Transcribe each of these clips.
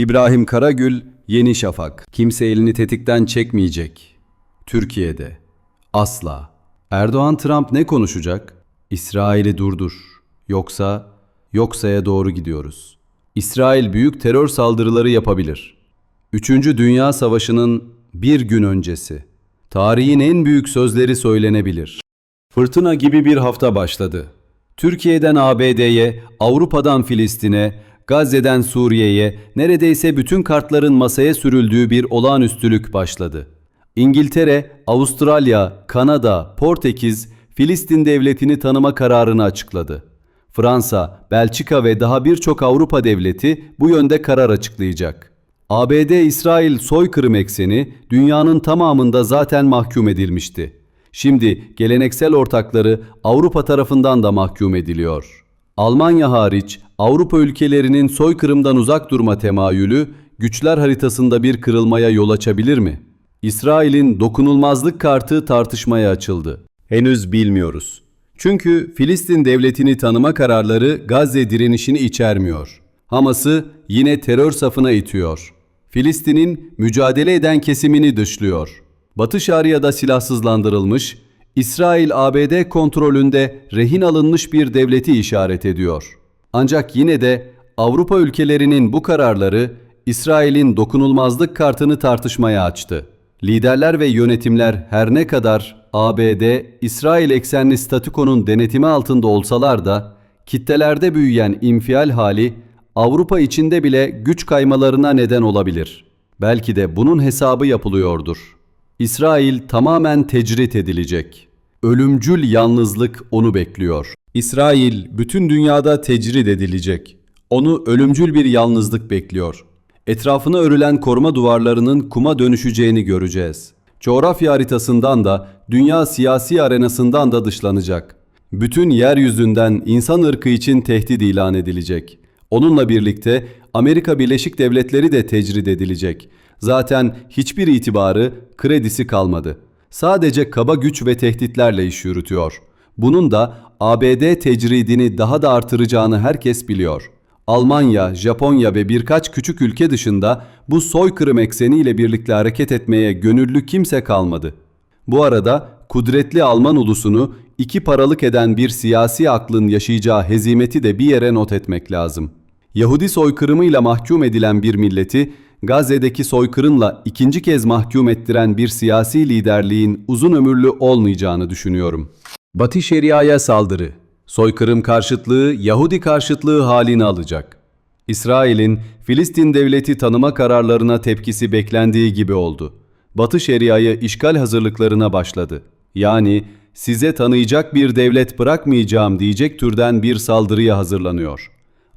İbrahim Karagül, Yeni Şafak. Kimse elini tetikten çekmeyecek. Türkiye'de. Asla. Erdoğan Trump ne konuşacak? İsrail'i durdur. Yoksa, yoksaya doğru gidiyoruz. İsrail büyük terör saldırıları yapabilir. Üçüncü Dünya Savaşı'nın bir gün öncesi. Tarihin en büyük sözleri söylenebilir. Fırtına gibi bir hafta başladı. Türkiye'den ABD'ye, Avrupa'dan Filistin'e, Gazze'den Suriye'ye neredeyse bütün kartların masaya sürüldüğü bir olağanüstülük başladı. İngiltere, Avustralya, Kanada, Portekiz, Filistin devletini tanıma kararını açıkladı. Fransa, Belçika ve daha birçok Avrupa devleti bu yönde karar açıklayacak. ABD-İsrail soykırım ekseni dünyanın tamamında zaten mahkum edilmişti. Şimdi geleneksel ortakları Avrupa tarafından da mahkum ediliyor. Almanya hariç Avrupa ülkelerinin soykırımdan uzak durma temayülü güçler haritasında bir kırılmaya yol açabilir mi? İsrail'in dokunulmazlık kartı tartışmaya açıldı. Henüz bilmiyoruz. Çünkü Filistin devletini tanıma kararları Gazze direnişini içermiyor. Hamas'ı yine terör safına itiyor. Filistin'in mücadele eden kesimini dışlıyor. Batı Şaria'da silahsızlandırılmış, İsrail-ABD kontrolünde rehin alınmış bir devleti işaret ediyor. Ancak yine de Avrupa ülkelerinin bu kararları İsrail'in dokunulmazlık kartını tartışmaya açtı. Liderler ve yönetimler her ne kadar ABD, İsrail eksenli statükonun denetimi altında olsalar da kitlelerde büyüyen infial hali Avrupa içinde bile güç kaymalarına neden olabilir. Belki de bunun hesabı yapılıyordur. İsrail tamamen tecrit edilecek. Ölümcül yalnızlık onu bekliyor. İsrail bütün dünyada tecrit edilecek. Onu ölümcül bir yalnızlık bekliyor. Etrafına örülen koruma duvarlarının kuma dönüşeceğini göreceğiz. Coğrafya haritasından da dünya siyasi arenasından da dışlanacak. Bütün yeryüzünden insan ırkı için tehdit ilan edilecek. Onunla birlikte Amerika Birleşik Devletleri de tecrid edilecek. Zaten hiçbir itibarı, kredisi kalmadı. Sadece kaba güç ve tehditlerle iş yürütüyor. Bunun da ABD tecridini daha da artıracağını herkes biliyor. Almanya, Japonya ve birkaç küçük ülke dışında bu soykırım ekseniyle birlikte hareket etmeye gönüllü kimse kalmadı. Bu arada kudretli Alman ulusunu iki paralık eden bir siyasi aklın yaşayacağı hezimeti de bir yere not etmek lazım. Yahudi soykırımıyla mahkum edilen bir milleti Gazze'deki soykırımla ikinci kez mahkum ettiren bir siyasi liderliğin uzun ömürlü olmayacağını düşünüyorum. Batı Şeria'ya saldırı, soykırım karşıtlığı Yahudi karşıtlığı halini alacak. İsrail'in Filistin devleti tanıma kararlarına tepkisi beklendiği gibi oldu. Batı Şeria'yı işgal hazırlıklarına başladı. Yani size tanıyacak bir devlet bırakmayacağım diyecek türden bir saldırıya hazırlanıyor.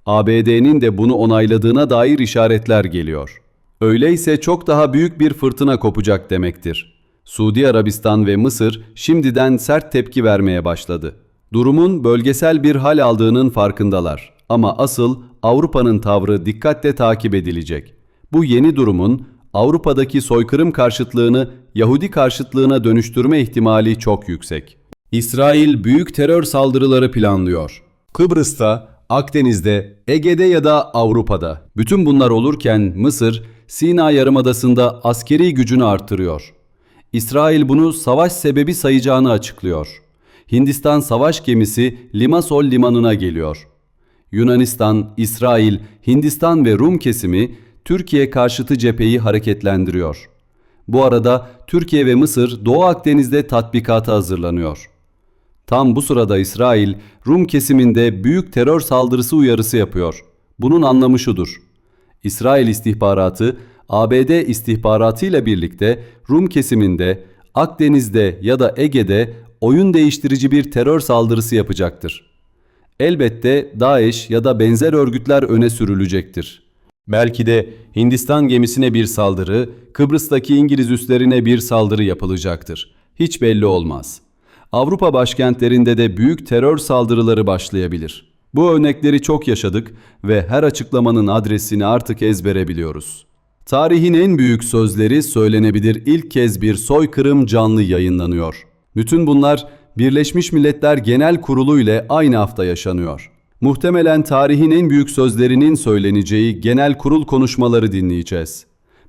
ABD'nin de bunu onayladığına dair işaretler geliyor. Öyleyse çok daha büyük bir fırtına kopacak demektir. Suudi Arabistan ve Mısır şimdiden sert tepki vermeye başladı. Durumun bölgesel bir hal aldığının farkındalar. Ama asıl Avrupa'nın tavrı dikkatle takip edilecek. Bu yeni durumun Avrupa'daki soykırım karşıtlığını Yahudi karşıtlığına dönüştürme ihtimali çok yüksek. İsrail büyük terör saldırıları planlıyor. Kıbrıs'ta, Akdeniz'de, Ege'de ya da Avrupa'da. Bütün bunlar olurken Mısır, Sina Yarımadası'nda askeri gücünü artırıyor. İsrail bunu savaş sebebi sayacağını açıklıyor. Hindistan savaş gemisi Limasol limanına geliyor. Yunanistan, İsrail, Hindistan ve Rum kesimi Türkiye karşıtı cepheyi hareketlendiriyor. Bu arada Türkiye ve Mısır Doğu Akdeniz'de tatbikata hazırlanıyor. Tam bu sırada İsrail, Rum kesiminde büyük terör saldırısı uyarısı yapıyor. Bunun anlamı şudur. İsrail istihbaratı, ABD istihbaratı ile birlikte Rum kesiminde, Akdeniz'de ya da Ege'de oyun değiştirici bir terör saldırısı yapacaktır. Elbette DAEŞ ya da benzer örgütler öne sürülecektir. Belki de Hindistan gemisine bir saldırı, Kıbrıs'taki İngiliz üslerine bir saldırı yapılacaktır. Hiç belli olmaz. Avrupa başkentlerinde de büyük terör saldırıları başlayabilir. Bu örnekleri çok yaşadık ve her açıklamanın adresini artık ezbere biliyoruz. Tarihin en büyük sözleri söylenebilir ilk kez bir soykırım canlı yayınlanıyor. Bütün bunlar Birleşmiş Milletler Genel Kurulu ile aynı hafta yaşanıyor. Muhtemelen tarihin en büyük sözlerinin söyleneceği genel kurul konuşmaları dinleyeceğiz.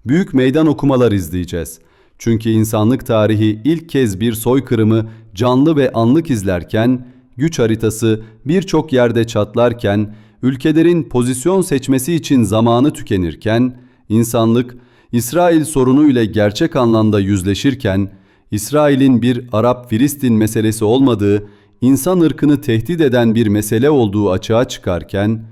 Büyük meydan okumalar izleyeceğiz. Çünkü insanlık tarihi ilk kez bir soykırımı canlı ve anlık izlerken, güç haritası birçok yerde çatlarken, ülkelerin pozisyon seçmesi için zamanı tükenirken, insanlık İsrail sorunu ile gerçek anlamda yüzleşirken, İsrail'in bir Arap-Filistin meselesi olmadığı, insan ırkını tehdit eden bir mesele olduğu açığa çıkarken,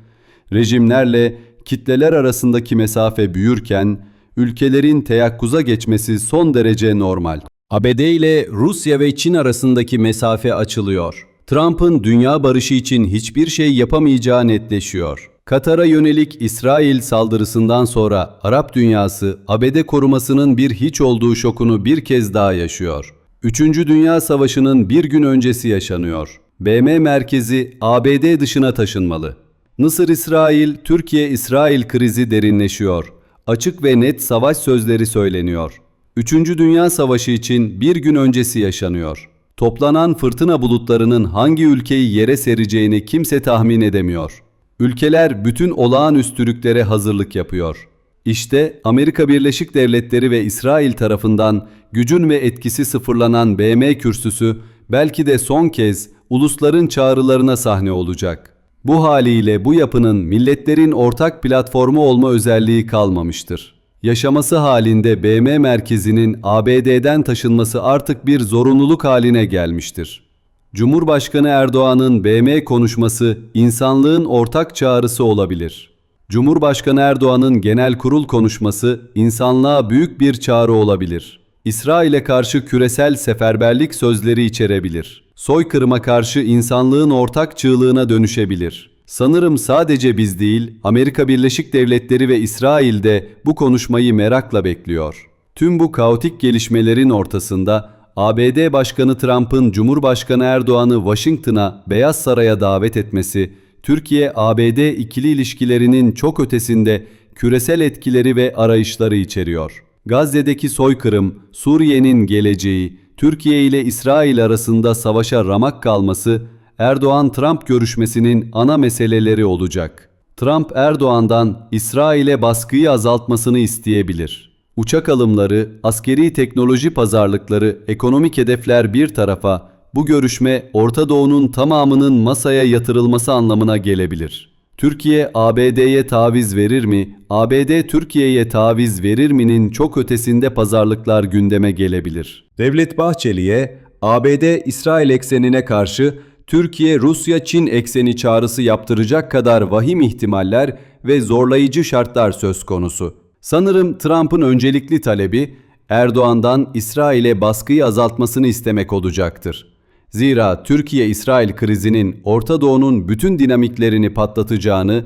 rejimlerle kitleler arasındaki mesafe büyürken, ülkelerin teyakkuza geçmesi son derece normal. ABD ile Rusya ve Çin arasındaki mesafe açılıyor. Trump'ın dünya barışı için hiçbir şey yapamayacağı netleşiyor. Katar'a yönelik İsrail saldırısından sonra Arap dünyası ABD korumasının bir hiç olduğu şokunu bir kez daha yaşıyor. Üçüncü Dünya Savaşı'nın bir gün öncesi yaşanıyor. BM merkezi ABD dışına taşınmalı. Mısır-İsrail, Türkiye-İsrail krizi derinleşiyor. Açık ve net savaş sözleri söyleniyor. Üçüncü Dünya Savaşı için bir gün öncesi yaşanıyor. Toplanan fırtına bulutlarının hangi ülkeyi yere sereceğini kimse tahmin edemiyor. Ülkeler bütün olağanüstülüklere hazırlık yapıyor. İşte Amerika Birleşik Devletleri ve İsrail tarafından gücün ve etkisi sıfırlanan BM kürsüsü belki de son kez ulusların çağrılarına sahne olacak. Bu haliyle bu yapının milletlerin ortak platformu olma özelliği kalmamıştır. Yaşaması halinde BM merkezinin ABD'den taşınması artık bir zorunluluk haline gelmiştir. Cumhurbaşkanı Erdoğan'ın BM konuşması insanlığın ortak çağrısı olabilir. Cumhurbaşkanı Erdoğan'ın genel kurul konuşması insanlığa büyük bir çağrı olabilir. İsrail'e karşı küresel seferberlik sözleri içerebilir. Soykırıma karşı insanlığın ortak çığlığına dönüşebilir. Sanırım sadece biz değil, Amerika Birleşik Devletleri ve İsrail de bu konuşmayı merakla bekliyor. Tüm bu kaotik gelişmelerin ortasında ABD Başkanı Trump'ın Cumhurbaşkanı Erdoğan'ı Washington'a, Beyaz Saray'a davet etmesi, Türkiye-ABD ikili ilişkilerinin çok ötesinde küresel etkileri ve arayışları içeriyor. Gazze'deki soykırım, Suriye'nin geleceği, Türkiye ile İsrail arasında savaşa ramak kalması, Erdoğan-Trump görüşmesinin ana meseleleri olacak. Trump Erdoğan'dan İsrail'e baskıyı azaltmasını isteyebilir. Uçak alımları, askeri teknoloji pazarlıkları, ekonomik hedefler bir tarafa, bu görüşme Orta Doğu'nun tamamının masaya yatırılması anlamına gelebilir. Türkiye ABD'ye taviz verir mi? ABD Türkiye'ye taviz verir mi'nin çok ötesinde pazarlıklar gündeme gelebilir. Devlet Bahçeli'ye ABD İsrail eksenine karşı Türkiye Rusya Çin ekseni çağrısı yaptıracak kadar vahim ihtimaller ve zorlayıcı şartlar söz konusu. Sanırım Trump'ın öncelikli talebi Erdoğan'dan İsrail'e baskıyı azaltmasını istemek olacaktır. Zira Türkiye-İsrail krizinin Orta Doğu'nun bütün dinamiklerini patlatacağını,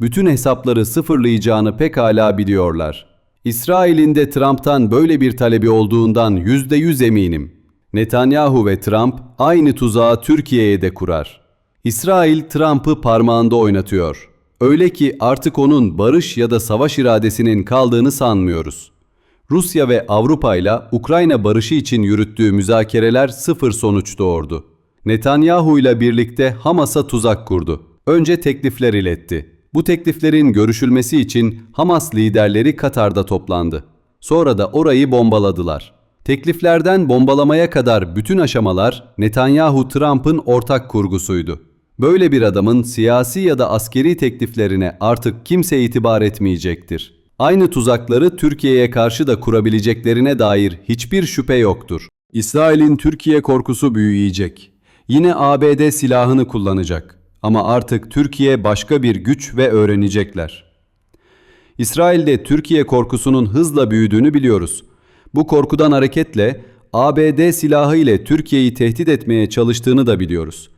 bütün hesapları sıfırlayacağını pekala biliyorlar. İsrail'in de Trump'tan böyle bir talebi olduğundan yüzde yüz eminim. Netanyahu ve Trump aynı tuzağı Türkiye'ye de kurar. İsrail Trump'ı parmağında oynatıyor. Öyle ki artık onun barış ya da savaş iradesinin kaldığını sanmıyoruz. Rusya ve Avrupa ile Ukrayna barışı için yürüttüğü müzakereler sıfır sonuç doğurdu. Netanyahu ile birlikte Hamas'a tuzak kurdu. Önce teklifler iletti. Bu tekliflerin görüşülmesi için Hamas liderleri Katar'da toplandı. Sonra da orayı bombaladılar. Tekliflerden bombalamaya kadar bütün aşamalar Netanyahu-Trump'ın ortak kurgusuydu. Böyle bir adamın siyasi ya da askeri tekliflerine artık kimse itibar etmeyecektir. Aynı tuzakları Türkiye'ye karşı da kurabileceklerine dair hiçbir şüphe yoktur. İsrail'in Türkiye korkusu büyüyecek. Yine ABD silahını kullanacak. Ama artık Türkiye başka bir güç ve öğrenecekler. İsrail'de Türkiye korkusunun hızla büyüdüğünü biliyoruz. Bu korkudan hareketle ABD silahı ile Türkiye'yi tehdit etmeye çalıştığını da biliyoruz.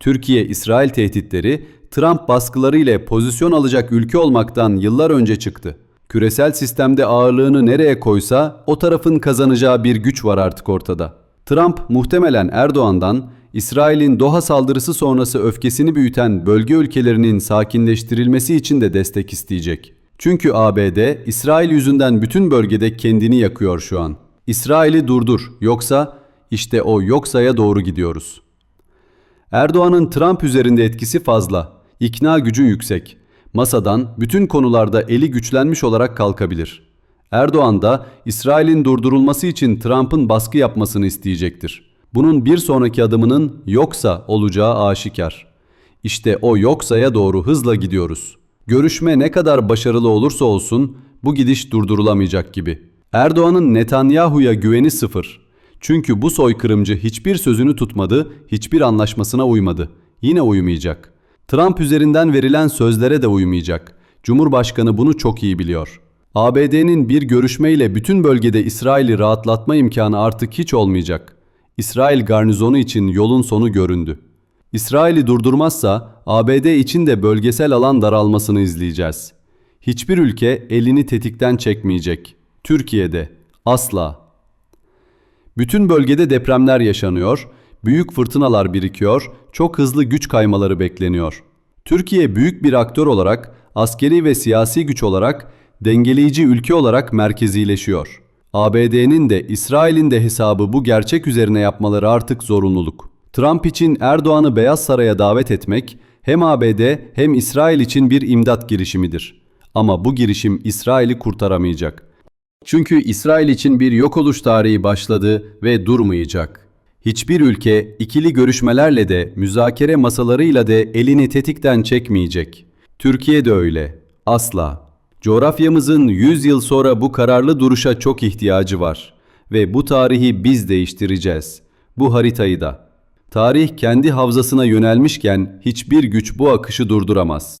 Türkiye-İsrail tehditleri Trump baskıları ile pozisyon alacak ülke olmaktan yıllar önce çıktı. Küresel sistemde ağırlığını nereye koysa o tarafın kazanacağı bir güç var artık ortada. Trump muhtemelen Erdoğan'dan İsrail'in Doha saldırısı sonrası öfkesini büyüten bölge ülkelerinin sakinleştirilmesi için de destek isteyecek. Çünkü ABD, İsrail yüzünden bütün bölgede kendini yakıyor şu an. İsrail'i durdur, yoksa işte o yoksaya doğru gidiyoruz. Erdoğan'ın Trump üzerinde etkisi fazla. İkna gücü yüksek. Masadan bütün konularda eli güçlenmiş olarak kalkabilir. Erdoğan da İsrail'in durdurulması için Trump'ın baskı yapmasını isteyecektir. Bunun bir sonraki adımının yoksa olacağı aşikar. İşte o yoksaya doğru hızla gidiyoruz. Görüşme ne kadar başarılı olursa olsun bu gidiş durdurulamayacak gibi. Erdoğan'ın Netanyahu'ya güveni sıfır. Çünkü bu soykırımcı hiçbir sözünü tutmadı, hiçbir anlaşmasına uymadı. Yine uymayacak. Trump üzerinden verilen sözlere de uymayacak. Cumhurbaşkanı bunu çok iyi biliyor. ABD'nin bir görüşmeyle bütün bölgede İsrail'i rahatlatma imkanı artık hiç olmayacak. İsrail garnizonu için yolun sonu göründü. İsrail'i durdurmazsa ABD için de bölgesel alan daralmasını izleyeceğiz. Hiçbir ülke elini tetikten çekmeyecek. Türkiye'de asla. Bütün bölgede depremler yaşanıyor, büyük fırtınalar birikiyor, çok hızlı güç kaymaları bekleniyor. Türkiye büyük bir aktör olarak, askeri ve siyasi güç olarak, dengeleyici ülke olarak merkezileşiyor. ABD'nin de İsrail'in de hesabı bu gerçek üzerine yapmaları artık zorunluluk. Trump için Erdoğan'ı Beyaz Saray'a davet etmek hem ABD hem İsrail için bir imdat girişimidir. Ama bu girişim İsrail'i kurtaramayacak. Çünkü İsrail için bir yok oluş tarihi başladı ve durmayacak. Hiçbir ülke ikili görüşmelerle de müzakere masalarıyla da elini tetikten çekmeyecek. Türkiye de öyle. Asla. Coğrafyamızın 100 yıl sonra bu kararlı duruşa çok ihtiyacı var ve bu tarihi biz değiştireceğiz. Bu haritayı da. Tarih kendi havzasına yönelmişken hiçbir güç bu akışı durduramaz.